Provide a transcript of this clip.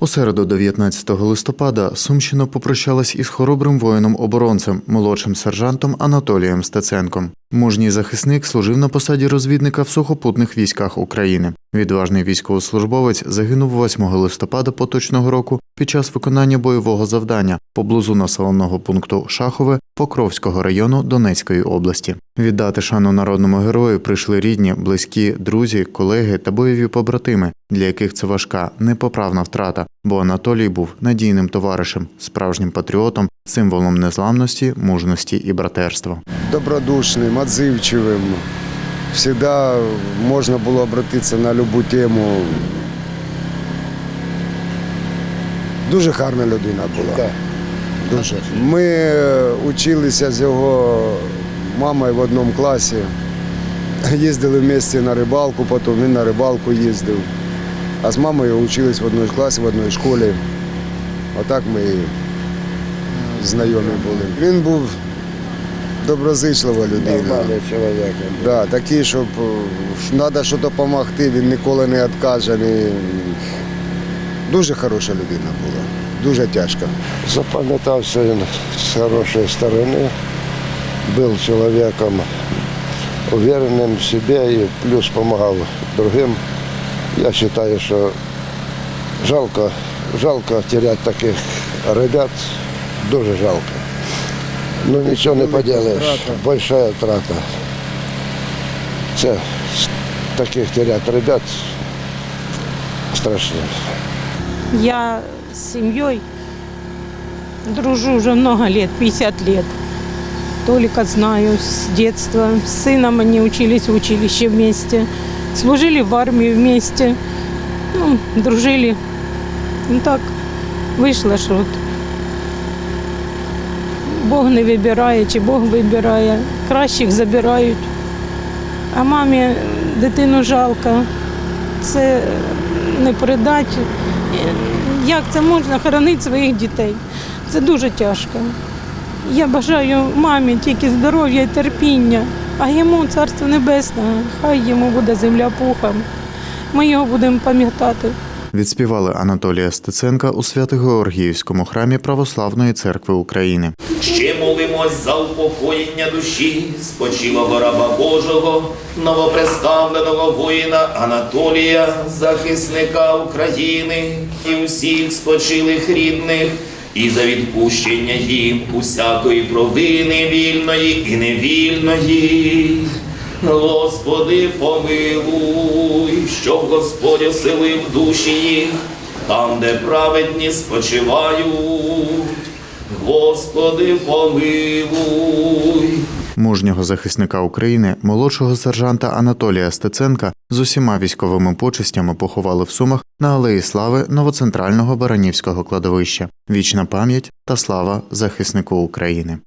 У середу, 19 листопада, Сумщина попрощалась із хоробрим воїном-оборонцем, молодшим сержантом Анатолієм Стеценком. Мужній захисник служив на посаді розвідника в сухопутних військах України. Відважний військовослужбовець загинув 8 листопада поточного року під час виконання бойового завдання поблизу населеного пункту Шахове Покровського району Донецької області. Віддати шану народному герою прийшли рідні, близькі, друзі, колеги та бойові побратими, для яких це важка, непоправна втрата, бо Анатолій був надійним товаришем, справжнім патріотом, символом незламності, мужності і братерства. добродушным, отзывчивым. Всегда можно было обратиться на любу тему. Дуже гарна людина була. Дуже. Ми е, училися з його мамою в одному класі. Їздили в місті на рибалку, потім він на рибалку їздив. А з мамою учились в одній класі, в одній школі. Отак ми знайомі були. Він був доброзичлива людина. Чоловік. Да, такий, щоб треба щось допомогти, він ніколи не відкаже. Ні... Дуже хороша людина була, дуже тяжка. Запам'ятався він з хорошої сторони, був чоловіком уверенним в собі і плюс допомагав другим. Я вважаю, що жалко, жалко теряти таких ребят, дуже жалко. Ну нічого не поділиш, велика втрата. Це таких теряти ребят страшно. Я с семьей дружу уже много лет, 50 лет. Толика знаю с детства. С сыном они учились в училище вместе. Служили в армии вместе. Ну, дружили. Ну так вийшло, що от Бог не вибирає, чи Бог вибирає. Кращих забирають. А мамі дитину жалко. Це не передати. Як це можна хоронити своїх дітей? Це дуже тяжко. Я бажаю мамі тільки здоров'я і терпіння, а йому царство небесне, хай йому буде земля пухом. Ми його будемо пам'ятати. Відспівали Анатолія Стеценка у Свято-Георгіївському храмі Православної церкви України. Ще молимось за упокоєння душі спочилого раба Божого, новопредставленого воїна Анатолія, захисника України і усіх спочилих рідних, і за відпущення їм усякої провини вільної і невільної. Господи, помилуй, щоб Господь оселив душі їх, там, де праведні спочивають. Господи, помилуй. Мужнього захисника України, молодшого сержанта Анатолія Стеценка з усіма військовими почестями поховали в Сумах на Алеї Слави новоцентрального Баранівського кладовища. Вічна пам'ять та слава захиснику України.